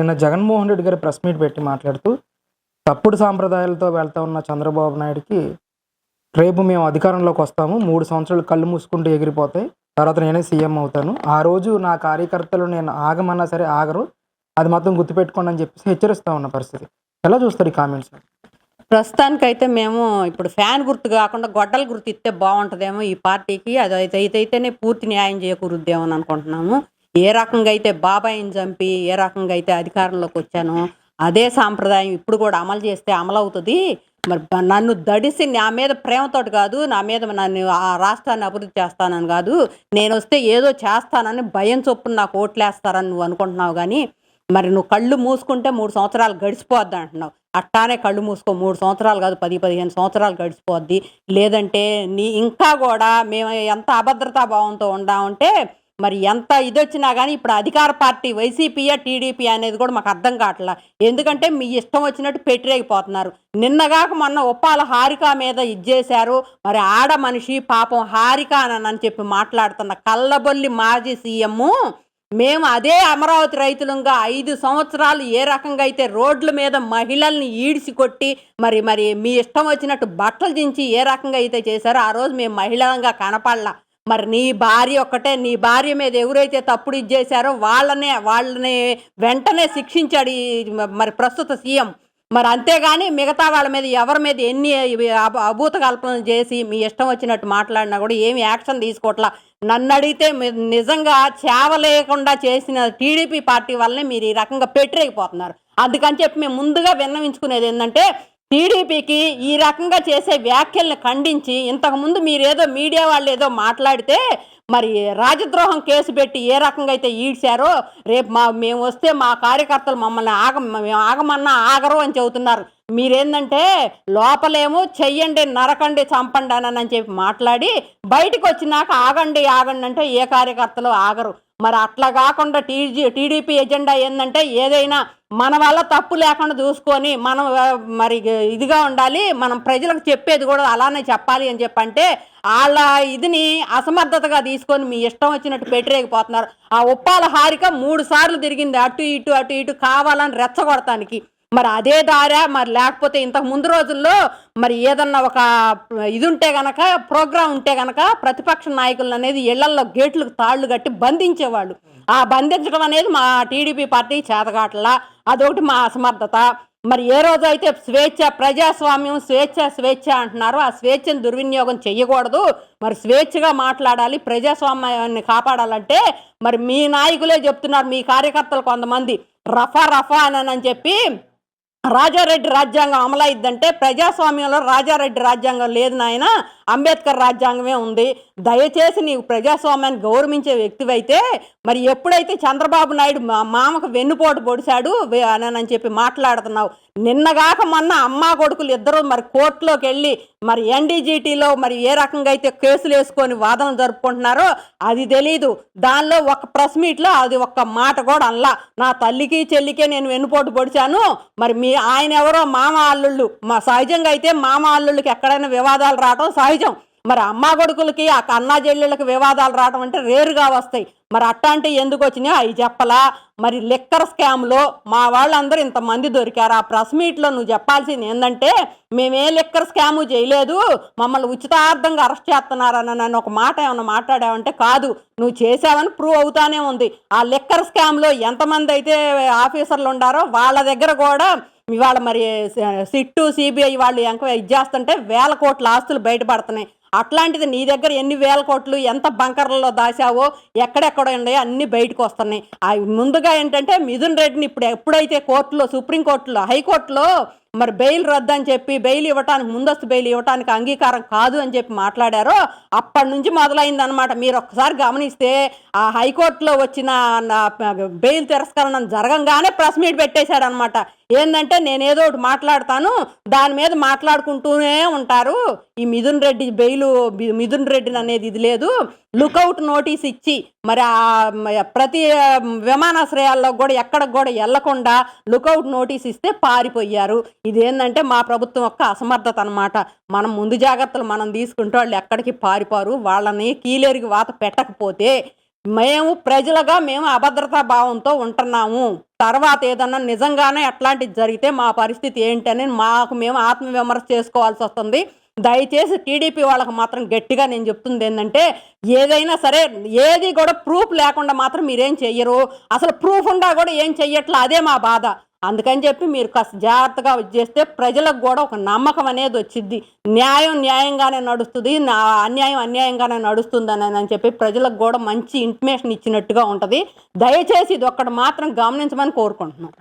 నిన్న జగన్మోహన్ రెడ్డి గారు press meet పెట్టి మాట్లాడుతూ తప్పుడు సాంప్రదాయాలతో వెళ్తా ఉన్న చంద్రబాబు నాయుడుకి రేపు మేము అధికారంలోకి వస్తాము మూడు సంవత్సరాలు కళ్ళు మూసుకుంటూ ఎగిరిపోతాయి తర్వాత నేనే సీఎం అవుతాను. ఆ రోజు నా కార్యకర్తలు నేను ఆగమన్నా సరే ఆగరు అది మాత్రం గుర్తుపెట్టుకోండి అని చెప్పేసి హెచ్చరిస్తా ఉన్న పరిస్థితి. ఎలా చూస్తారు ఈ కామెంట్స్? ప్రస్తుతానికైతే మేము ఇప్పుడు ఫ్యాన్ గుర్తు కాకుండా గొడ్డల గుర్తు ఇస్తే బాగుంటుందేమో ఈ పార్టీకి. అది అయితే అయితేనే పూర్తి న్యాయం చేకూరుద్దేమో అని అనుకుంటున్నాము. ఏ రకంగా అయితే బాబాయిని చంపి ఏ రకంగా అయితే అధికారంలోకి వచ్చానో అదే సాంప్రదాయం ఇప్పుడు కూడా అమలు చేస్తే అమలు అవుతుంది మరి నన్ను దడిసి నా మీద ప్రేమతోటి కాదు నా మీద నన్ను ఆ రాష్ట్రాన్ని అభివృద్ధి చేస్తానని కాదు నేను వస్తే ఏదో చేస్తానని భయం చొప్పున నాకు ఓట్లేస్తారని నువ్వు అనుకుంటున్నావు కానీ మరి నువ్వు కళ్ళు మూసుకుంటే మూడు సంవత్సరాలు గడిచిపోద్ది అంటున్నావు. అట్టానే కళ్ళు మూసుకో మూడు సంవత్సరాలు కాదు పది పదిహేను సంవత్సరాలు గడిచిపోద్ది. లేదంటే నీ ఇంకా కూడా మేము ఎంత అభద్రతా భావంతో ఉండామంటే మరి ఎంత ఇది వచ్చినా కానీ ఇప్పుడు అధికార పార్టీ వైసీపీయా టీడీపీ అనేది కూడా మాకు అర్థం కావట్లా. ఎందుకంటే మీ ఇష్టం వచ్చినట్టు పెట్టిరేగిపోతున్నారు నిన్నగాక మొన్న ఉప్పాల హారిక మీద ఇచ్చేశారు మరి ఆడ మనిషి పాపం హారిక అని చెప్పి మాట్లాడుతున్న కల్లబొల్లి మాజీ సీఎం మేము అదే అమరావతి రైతులంగా ఐదు సంవత్సరాలు ఏ రకంగా అయితే రోడ్ల మీద మహిళల్ని ఈడిసి కొట్టి మరి మరి మీ ఇష్టం వచ్చినట్టు బట్టలు దించి ఏ రకంగా అయితే చేశారో ఆ రోజు మేము మహిళలంగా కనపడలా. మరి నీ భార్య ఒక్కటే నీ భార్య మీద ఎవరైతే తప్పుడు ఇచ్చేశారో వాళ్ళనే వాళ్ళని వెంటనే శిక్షించాడు మరి ప్రస్తుత సీఎం. మరి అంతేగాని మిగతా వాళ్ళ మీద ఎవరి మీద ఎన్ని ఇవి అభూత కల్పనలు చేసి మీ ఇష్టం వచ్చినట్టు మాట్లాడినా కూడా ఏమి యాక్షన్ తీసుకోవట్లా నన్ను అడిగితే నిజంగా చేవ లేకుండా చేసిన టీడీపీ పార్టీ వల్లనే మీరు ఈ రకంగా పెట్టిరేగిపోతున్నారు. అందుకని చెప్పి మేము ముందుగా విన్నవించుకునేది ఏంటంటే టీడీపీకి ఈ రకంగా చేసే వ్యాఖ్యల్ని ఖండించి ఇంతకుముందు మీరేదో మీడియా వాళ్ళు ఏదో మాట్లాడితే మరి రాజద్రోహం కేసు పెట్టి ఏ రకంగా అయితే ఈడ్చారో రేపు మా మేము వస్తే మా కార్యకర్తలు మమ్మల్ని ఆగ మేము ఆగమన్నా ఆగరు అని చెబుతున్నారు. మీరేందంటే లోపలేమో చెయ్యండి నరకండి చంపండి అని అని చెప్పి మాట్లాడి బయటకు వచ్చినాక ఆగండి ఆగండి అంటే ఏ కార్యకర్తలు ఆగరు. మరి అట్లా కాకుండా టీజీ టీడీపీ ఎజెండా ఏంటంటే ఏదైనా మన వల్ల తప్పు లేకుండా చూసుకొని మనం మరి ఇదిగా ఉండాలి మనం ప్రజలకు చెప్పేది కూడా అలానే చెప్పాలి అని చెప్పంటే వాళ్ళ ఇదిని అసమర్థతగా తీసుకొని మీ ఇష్టం వచ్చినట్టు పెట్టలేకపోతున్నారు ఆ ఉప్పాల హారిక మూడు సార్లు తిరిగింది అటు ఇటు అటు ఇటు కావాలని రెచ్చగొడటానికి మరి అదే దారా మరి లేకపోతే ఇంతకు ముందు రోజుల్లో మరి ఏదన్నా ఒక ఇది ఉంటే గనక ప్రోగ్రాం ఉంటే గనక ప్రతిపక్ష నాయకులను అనేది ఇళ్ళల్లో గేట్లకు తాళ్ళు కట్టి బంధించేవాళ్ళు. ఆ బంధించడం అనేది మా టీడీపీ పార్టీ చేతగాటలా అదొకటి మా అసమర్థత. మరి ఏ రోజు అయితే స్వేచ్ఛ ప్రజాస్వామ్యం స్వేచ్ఛ స్వేచ్ఛ అంటున్నారో ఆ స్వేచ్ఛను దుర్వినియోగం చేయకూడదు మరి స్వేచ్ఛగా మాట్లాడాలి ప్రజాస్వామ్యాన్ని కాపాడాలంటే మరి మీ నాయకులే చెప్తున్నారు మీ కార్యకర్తలు కొంతమంది రఫా రఫా అని అని చెప్పి రాజారెడ్డి రాజ్యాంగం అమలైద్దంటే ప్రజాస్వామ్యంలో రాజారెడ్డి రాజ్యాంగం లేదు నాయన. అంబేద్కర్ రాజ్యాంగమే ఉంది. దయచేసి నీవు ప్రజాస్వామ్యాన్ని గౌరవించే వ్యక్తివైతే మరి ఎప్పుడైతే చంద్రబాబు నాయుడు మా మామకు వెన్నుపోటు పొడిచాడు అని అని చెప్పి మాట్లాడుతున్నావు. నిన్నగాక మొన్న అమ్మా కొడుకులు ఇద్దరు మరి కోర్టులోకి వెళ్ళి మరి ఎన్డీజీటీలో మరి ఏ రకంగా అయితే కేసులు వేసుకొని వాదనలు జరుపుకుంటున్నారో అది తెలీదు. దానిలో ఒక ప్రెస్ మీట్లో అది ఒక్క మాట కూడా అనలా. నా తల్లికి చెల్లికే నేను వెన్నుపోటు పొడిచాను మరి మీ ఆయన ఎవరో మామ అల్లుళ్ళు. మా సహజంగా అయితే మామ అల్లుళ్ళకి ఎక్కడైనా వివాదాలు రావడం సహజం. మరి అమ్మ కొడుకులకి ఆ కన్నా చెల్లెళ్ళకి వివాదాలు రావడం అంటే రేరుగా వస్తాయి. మరి అట్లాంటివి ఎందుకు వచ్చినాయో అవి చెప్పలా? మరి లిక్కర్ స్కామ్లో మా వాళ్ళందరూ ఇంతమంది దొరికారు. ఆ ప్రెస్ మీట్లో నువ్వు చెప్పాల్సింది ఏంటంటే మేమే లిక్కర్ స్కాము చేయలేదు. మమ్మల్ని ఉచితార్థంగా అరెస్ట్ చేస్తున్నారని నన్ను ఒక మాట ఏమన్నా మాట్లాడావంటే కాదు. నువ్వు చేసావని ప్రూవ్ అవుతానే ఉంది. ఆ లిక్కర్ స్కామ్లో ఎంతమంది అయితే ఆఫీసర్లు ఉండారో వాళ్ళ దగ్గర కూడా ఇవాళ మరి సిట్టు సిబిఐ వాళ్ళు ఎంక్వైరీ ఇది చేస్తుంటే వేల కోట్ల ఆస్తులు బయటపడుతున్నాయి. అట్లాంటిది నీ దగ్గర ఎన్ని వేల కోట్లు ఎంత బంకర్లలో దాచావో ఎక్కడెక్కడ ఉన్నాయో అన్ని బయటకు వస్తున్నాయి. ముందుగా ఏంటంటే మిథున్ రెడ్డిని ఇప్పుడు ఎప్పుడైతే కోర్టులో సుప్రీంకోర్టులో హైకోర్టులో మరి బెయిల్ రద్దని చెప్పి బెయిల్ ఇవ్వటానికి ముందస్తు బెయిల్ ఇవ్వటానికి అంగీకారం కాదు అని చెప్పి మాట్లాడారో అప్పటి నుంచి మొదలైంది అనమాట మీరు ఒక్కసారి గమనిస్తే ఆ హైకోర్టులో వచ్చిన నా బెయిల్ తిరస్కరణ జరగంగానే ప్రెస్ మీట్ పెట్టేశాడు అనమాట ఏంటంటే నేనేదో ఒకటి మాట్లాడతాను దాని మీద మాట్లాడుకుంటూనే ఉంటారు. ఈ మిథున్ రెడ్డి బెయిల్ మిథున్ రెడ్డిని అనేది ఇది లేదు. లుకౌట్ నోటీస్ ఇచ్చి మరి ఆ ప్రతి విమానాశ్రయాల్లో కూడా ఎక్కడికి కూడా వెళ్ళకుండా లుకౌట్ నోటీస్ ఇస్తే పారిపోయారు. ఇదేంటంటే మా ప్రభుత్వం యొక్క అసమర్థత అనమాట మనం ముందు జాగ్రత్తలు మనం తీసుకుంటే వాళ్ళు ఎక్కడికి పారిపోరు. వాళ్ళని కీలేరికి వాత పెట్టకపోతే మేము ప్రజలుగా మేము అభద్రతా భావంతో ఉంటున్నాము. తర్వాత ఏదన్నా నిజంగానే అట్లాంటిది జరిగితే మా పరిస్థితి ఏంటని మాకు మేము ఆత్మవిమర్శ చేసుకోవాల్సి వస్తుంది. దయచేసి టీడీపీ వాళ్ళకి మాత్రం గట్టిగా నేను చెప్తుంది ఏంటంటే ఏదైనా సరే ఏది కూడా ప్రూఫ్ లేకుండా మాత్రం మీరేం చెయ్యరు. అసలు ప్రూఫ్ ఉండా కూడా ఏం చెయ్యట్లా అదే మా బాధ. అందుకని చెప్పి మీరు కాస్త జాగ్రత్తగా చేస్తే ప్రజలకు కూడా ఒక నమ్మకం అనేది వచ్చింది న్యాయం న్యాయంగానే నడుస్తుంది నా అన్యాయం అన్యాయంగానే నడుస్తుంది అని చెప్పి ప్రజలకు కూడా మంచి ఇంటిమేషన్ ఇచ్చినట్టుగా ఉంటుంది. దయచేసి ఇది ఒక్కటి మాత్రం గమనించమని కోరుకుంటున్నాను